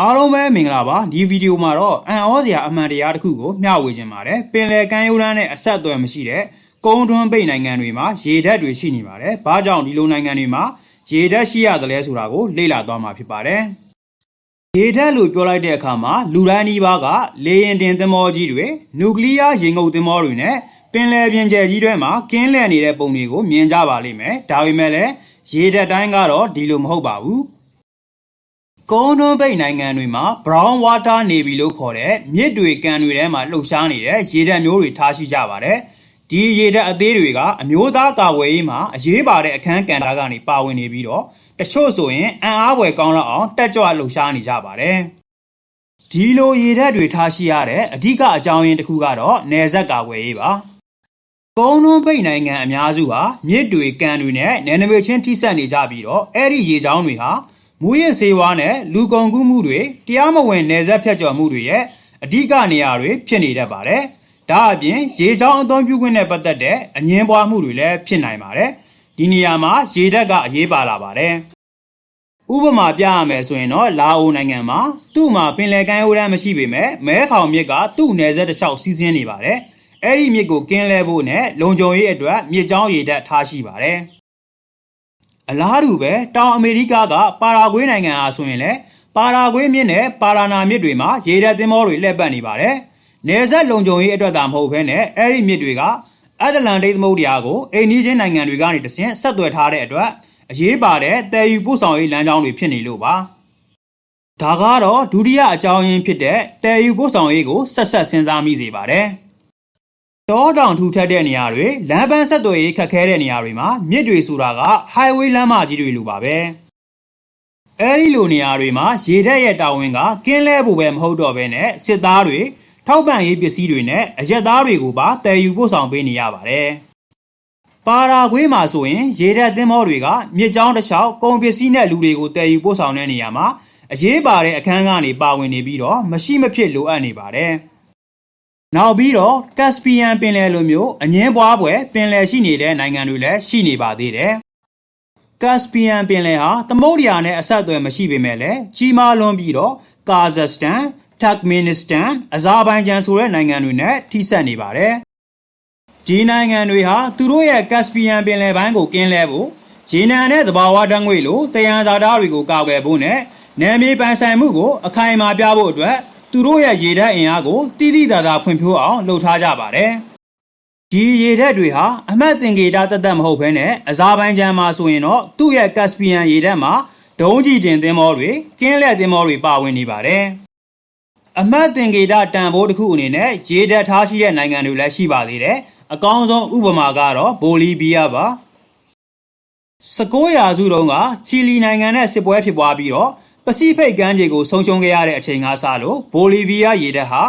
အားလုံးပဲမင်္ဂလာပါဒီဗီဒီယိုမှာတော့အန်အောစရာအမှန်တရားတစ်ခုကိုမျှဝေခြင်းပါတယ်ပင်လယ်ကမ်းရိုးတန်းနဲ့အဆက်အသွယ်မရှိတဲ့ကုန်းတွန်းပိတ်နိုင်ငံတွေမှာရေဓာတ်တွေရှိနေပါတယ်။ဘာကြောင့်ဒီလိုနိုင်ငံတွေမှာရေဓာတ်ရှိရသလဲဆိုတာကိုလေ့လာသွားမှာဖြစ်ပါတယ်။ရေဓာတ်လို့ပြောလိုက်တဲ့အခါမှာလူတိုင်းနီးပါးကလေရင်တင်သင်္ဘောကြီးတွေ၊နျူကလ িয়ার ရေငုပ်သင်္ဘောတွေနဲ့ ပင်လယ်ပြင်ကျယ်ကြီးတွေမှာကင်းလှည့်နေတဲ့ပုံတွေကိုမြင်ကြပါလိမ့်မယ်ဒါပေမဲ့လည်းရေဓာတ်တိုင်းကတော့ဒီလိုမဟုတ်ပါဘူးကုန်းတွန်းပိတ်နိုင်ငံတွေမှာ brown water navy လို့ခေါ်တဲ့မြစ်တွေကန်တွေထဲမှာလှုပ်ရှားနေတဲ့ရေတပ်မျိုးတွေထားရှိကြပါတယ်။ဒီရေတပ်အသေးတွေကအမျိုးသားကာကွယ်ရေးမှာအရေးပါတဲ့အခန်းကဏ္ဍကနေပါဝင်နေပြီးတော့တချို့ဆိုရင်အံ့အားဖွယ်ကောင်းလောက်အောင်တက်ကြွလှုပ်ရှားနေကြပါတယ်။ဒီလိုရေတပ်တွေထားရှိရတဲ့အဓိကအကြောင်းရင်းတစ်ခုကတော့နယ်စပ်ကာကွယ်ရေးပါ။ ကုန်းတွန်းပိတ်နိုင်ငံအများစုဟာမြစ်တွေကန်တွေနဲ့နယ်နိမိတ်ချင်းထိစပ်နေကြပြီးတော့အဲ့ဒီရေချောင်းတွေဟာမူရစ်ဆေးဝါးနဲ့လူကုန်ကူးမှုတွေတရားမဝင်နယ်စပ်ဖြတ်ကျော်မှုတွေရဲ့အဓိကနေရာတွေဖြစ်နေတတ်ပါတယ်။ဒါအပြင်ရေချောင်းအသုံးပြုခွင့်နဲ့ပတ်သက်တဲ့အငင်းပွားမှုတွေလည်းဖြစ်နိုင်ပါတယ်။ဒီနေရာမှာရေဓာတ်ကအရေးပါလာပါတယ်။ဥပမာပြရမယ်ဆိုရင်တော့လာအိုနိုင်ငံမှာသူ့မှာပင်လယ်ကမ်းရိုးတန်းမရှိပေမဲ့မဲခေါင်မြစ်ကသူ့နယ်စပ်တစ်လျှောက်စီးဆင်းနေပါတယ်။ အဲ့ဒီမြစ်ကိုကင်းလဲဖို့နဲ့လုံခြုံရေးအတွက်မြစ်ကြောင်းရေတပ်ထားရှိပါတယ်။အလားတူပဲတောင်အမေရိကကပါရာဂွေးနိုင်ငံအားဆိုရင်လည်းပါရာဂွေးမြစ်နဲ့ပါရာနာမြစ်တွေမှာရေတပ်သင်္ဘောတွေလှည့်ပတ်နေပါတယ်။နယ်စပ်လုံခြုံရေးအတွက်သာမဟုတ်ဘဲနဲ့အဲ့ဒီမြစ်တွေကအတ္တလန်တိတ်သမုဒ္ဒရာကိုအိန္ဒိချင်းနိုင်ငံတွေကနေတဆင့်ဆက်သွယ်ထားတဲ့အတွက်အရေးပါတဲ့တည်ယူပို့ဆောင်ရေးလမ်းကြောင်းတွေဖြစ်နေလို့ပါ။ဒါကတော့ဒုတိယအကြောင်းရင်းဖြစ်တဲ့တည်ယူပို့ဆောင်ရေးကိုဆက်ဆက်စဉ်းစားမိစေပါတယ်။ တောတောင်ထူထပ်တဲ့နေရာတွေလမ်းပန်းဆက်သွယ်ရေးခက်ခဲတဲ့နေရာတွေမှာမြစ်တွေဆိုတာက highway လမ်းမကြီးတွေလိုပါပဲ။အဲဒီလိုနေရာတွေမှာရေတပ်ရဲ့တာဝန်ကကင်းလဲဖို့ပဲမဟုတ်တော့ဘဲနဲ့စစ်သားတွေထောက်ပံ့ရေးပစ္စည်းတွေနဲ့အရက်သားတွေကိုပါတည်ယူပို့ဆောင်ပေးနေရပါတယ်။ပါရာဂွေးမှာဆိုရင်ရေတပ်သင်္ဘောတွေကမြစ်ကြောင်းတစ်လျှောက်ကုန်ပစ္စည်းနဲ့လူတွေကိုတည်ယူပို့ဆောင်တဲ့နေရာမှာအရေးပါတဲ့အခန်းကနေပါဝင်နေပြီးတော့မရှိမဖြစ်လိုအပ်နေပါတယ်။ နောက်ပြီးတော့ကက်စပီယန်ပင်လယ်လိုမျိုးအငင်းပွားပွဲပင်လယ်ရှိနေတဲ့နိုင်ငံတွေလည်းရှိနေပါသေးတယ်။ကက်စပီယန်ပင်လယ်ဟာသမုဒ္ဒရာနဲ့အဆက်အသွယ်မရှိပေမဲ့လည်းကြီးမားလွန်းပြီးတော့ကာဇက်စတန်၊တက်မင်နစ္စတန်၊အဇာဘိုင်ဂျန်ဆိုတဲ့နိုင်ငံတွေနဲ့ထိစပ်နေပါတယ်။ဒီနိုင်ငံတွေဟာသူတို့ရဲ့ကက်စပီယန်ပင်လယ်ပိုင်းကိုကင်းလဲဖို့ရေနံနဲ့သဘာဝဓာတ်ငွေ့လိုတယံဇာတာတွေကိုကာကွယ်ဖို့နဲ့နယ်မြေပိုင်ဆိုင်မှုကိုအခိုင်အမာပြဖို့အတွက် သူတို့ရဲ့ရေဓာတ်အင်အားကိုတိတိကျကျဖွံ့ဖြိုးအောင်လုပ်ထားကြပါတယ်။ဒီရေဓာတ်တွေဟာအမှတ်သင်္ကေတသက်သက်မဟုတ်ဘဲနဲ့အဇာဘိုင်ဂျန်မှာဆိုရင်တော့သူ့ရဲ့ကက်စပီယန်ရေဓာတ်မှာဒုံးကျည်တင်သင်္ဘောတွေကင်းလက်သင်္ဘောတွေပါဝင်နေပါတယ်။အမှတ်သင်္ကေတတန်ဖိုးတစ်ခုအနေနဲ့ရေဓာတ်ထားရှိတဲ့နိုင်ငံတွေလည်းရှိပါသေးတယ်။အကောင်းဆုံးဥပမာကတော့ဘိုလီဗီးယားပါ။19ရာစုတုန်းကချီလီနိုင်ငံနဲ့စစ်ပွဲဖြစ်ပွားပြီးတော့ ပစိဖိတ်ကမ်းခြေကိုဆုံးရှုံးခဲ့ရတဲ့အချိန်ကစလို့ဘိုလီဗီးယားရေတပ်ဟာ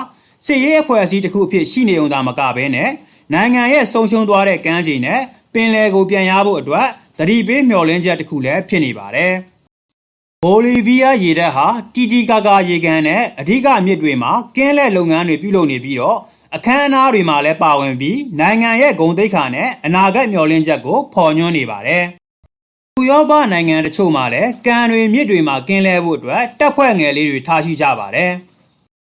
စစ်ရေးအဖွဲ့အစည်းတစ်ခုအဖြစ်ရှိနေုံသာမကဘဲနဲ့နိုင်ငံရဲ့ဆုံးရှုံးသွားတဲ့ကမ်းခြေနဲ့ပင်လယ်ကိုပြန်ရဖို့အတွက်သတိပေးမျှော်လင့်ချက်တစ်ခုလည်းဖြစ်နေပါတယ်။ဘိုလီဗီးယားရေတပ်ဟာတီတီကာကာရေကန်နဲ့အဓိကမြစ်တွေမှာကင်းလက်လုပ်ငန်းတွေပြုလုပ်နေပြီးတော့အခမ်းအနားတွေမှာလည်းပါဝင်ပြီးနိုင်ငံရဲ့ဂုဏ်သိက္ခာနဲ့အနာဂတ်မျှော်လင့်ချက်ကိုဖော်ညွှန်းနေပါတယ်။ ဥရောပနိုင်ငံတချို့မှာလည်းကန်တွေမြစ်တွေမှာကင်းလဲဖို့အတွက်တပ်ဖွဲ့ငယ်လေးတွေထားရှိကြပါတယ်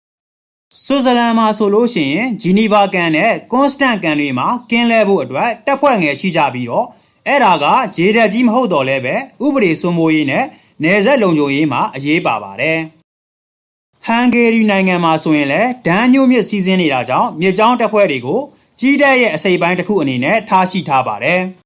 ။ဆွစ်ဇာလန်မှာဆိုလို့ရှိရင်ဂျီနီဗာကန်နဲ့ကွန်စတန့်ကန်တွေမှာကင်းလဲဖို့အတွက်တပ်ဖွဲ့ငယ်ရှိကြပြီးတော့အဲ့ဒါကရေတပ်ကြီးမဟုတ်တော့လဲပဲဥပဒေစိုးမိုးရေးနဲ့နယ်စပ်လုံခြုံရေးမှာအရေးပါပါတယ်။ဟန်ဂေရီနိုင်ငံမှာဆိုရင်လည်းဒန်းညိုမြစ်စီးဆင်းနေတာကြောင့်မြစ်ကြောင်းတပ်ဖွဲ့တွေကိုကြီးတဲ့ရဲ့အစိပ်ပိုင်းတစ်ခုအနေနဲ့ထားရှိထားပါတယ်။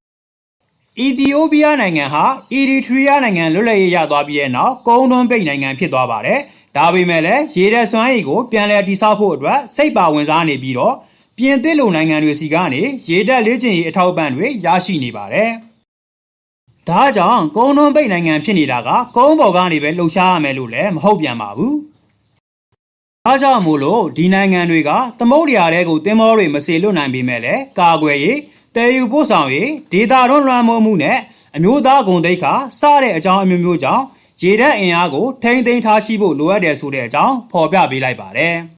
အီသီယိုးပီးယားနိုင်ငံဟာအီရီထရီးယားနိုင်ငံလွတ်လပ်ရေးရသွားပြီးတဲ့နောက်ကုန်းတွန်းပိတ်နိုင်ငံဖြစ်သွားပါတယ်။ဒါပေမဲ့လည်းရေတပ်စွမ်းရည်ကိုပြန်လည်တည်ဆောက်ဖို့အတွက်စိတ်ပါဝင်စားနေပြီးတော့ပြင်သစ်လိုနိုင်ငံတွေစီကနေရေတပ်လေ့ကျင့်ရေးအထောက်အပံ့တွေရရှိနေပါတယ်။ဒါကြောင့်ကုန်းတွန်းပိတ်နိုင်ငံဖြစ်နေတာကကုန်းပေါ်ကနေပဲလှုပ်ရှားရမယ်လို့လည်းမဟုတ်ပြန်ပါဘူး။ဒါကြောင့်မို့လို့ဒီနိုင်ငံတွေကသမုဒ္ဒရာတွေကိုတင်းမောတွေမစေလွတ်နိုင်ပေမဲ့လည်းကာကွယ်ရေး တည်ယူပို့ဆောင်ရေးဒေတာတွန်းလွှမ်းမိုးမှုနဲ့အမျိုးသားဂုဏ်သိက္ခာစတဲ့အကြောင်းအမျိုးမျိုးကြောင့်ရေတပ်အင်အားကိုထိမ့်သိမ်းထားရှိဖို့လိုအပ်တယ်ဆိုတဲ့အကြောင်းဖော်ပြပေးလိုက်ပါတယ်။